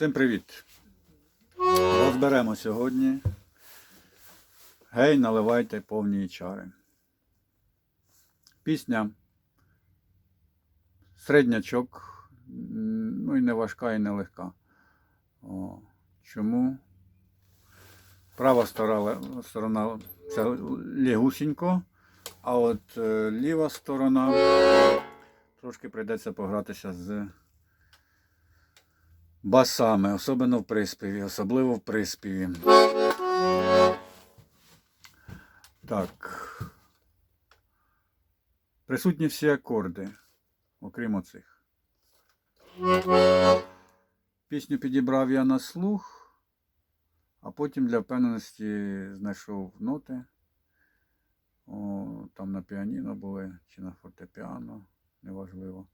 Всім привіт! Розберемо сьогодні. Гей, наливайте повні чари. Пісня середнячок, ну і не важка, і не легка. О, чому? Права сторона, це лігусінько, а от е, ліва сторона трошки прийдеться погратися з басами, особливо в приспіві, особливо в приспіві. Так. Присутні всі акорди, окрім оцих. Пісню підібрав я на слух, а потім для впевненості знайшов ноти. О, там на піаніно були чи на фортепіано, неважливо.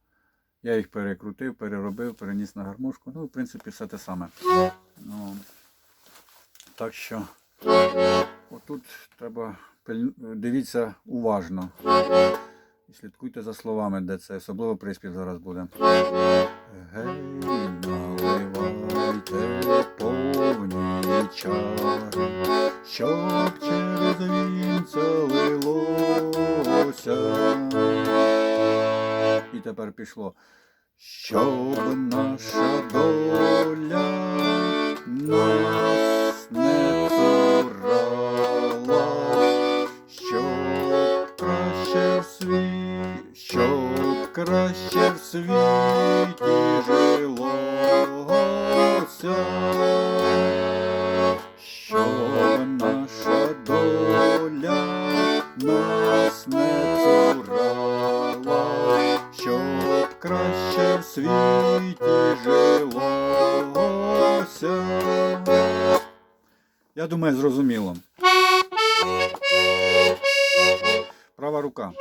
Я їх перекрутив, переробив, переніс на гармошку. Ну, в принципі, все те саме. Ну, так що отут треба дивіться уважно. І слідкуйте за словами, де це. Особливо приспів зараз буде. Гей, наливайте повні чари, щоб тепер пішло. Щоб наша доля нас не цурала, світі жилося. Я думаю, зрозуміло. Права рука.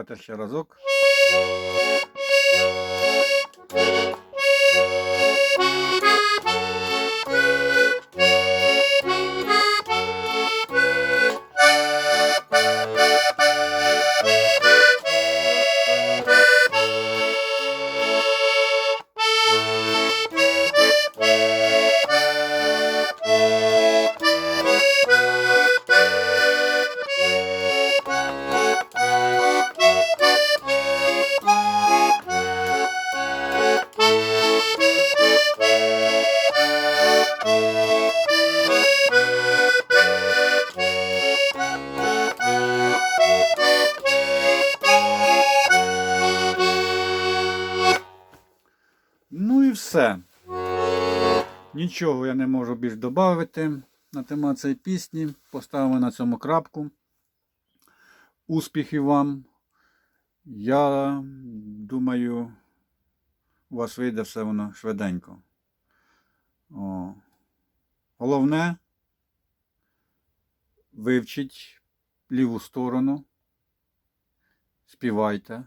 Давайте ще разок. І все. Нічого я не можу більш додати на тему цієї пісні. Поставимо на цьому крапку. Успіхів вам. Я думаю, у вас вийде все воно швиденько. О. Головне вивчіть ліву сторону, співайте.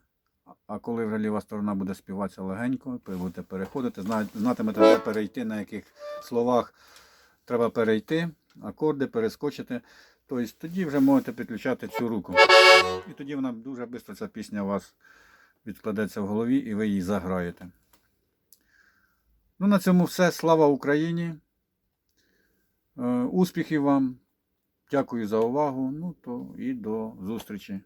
А коли вже ліва сторона буде співатися легенько, ви будете переходити, зна- знатимете, де перейти, на яких словах треба перейти, акорди перескочити. Тобто тоді вже можете підключати цю руку. І тоді вона дуже швидко ця пісня у вас відкладеться в голові і ви її заграєте. Ну, на цьому все. Слава Україні. Е, Успіхів вам. Дякую за увагу. Ну то і до зустрічі.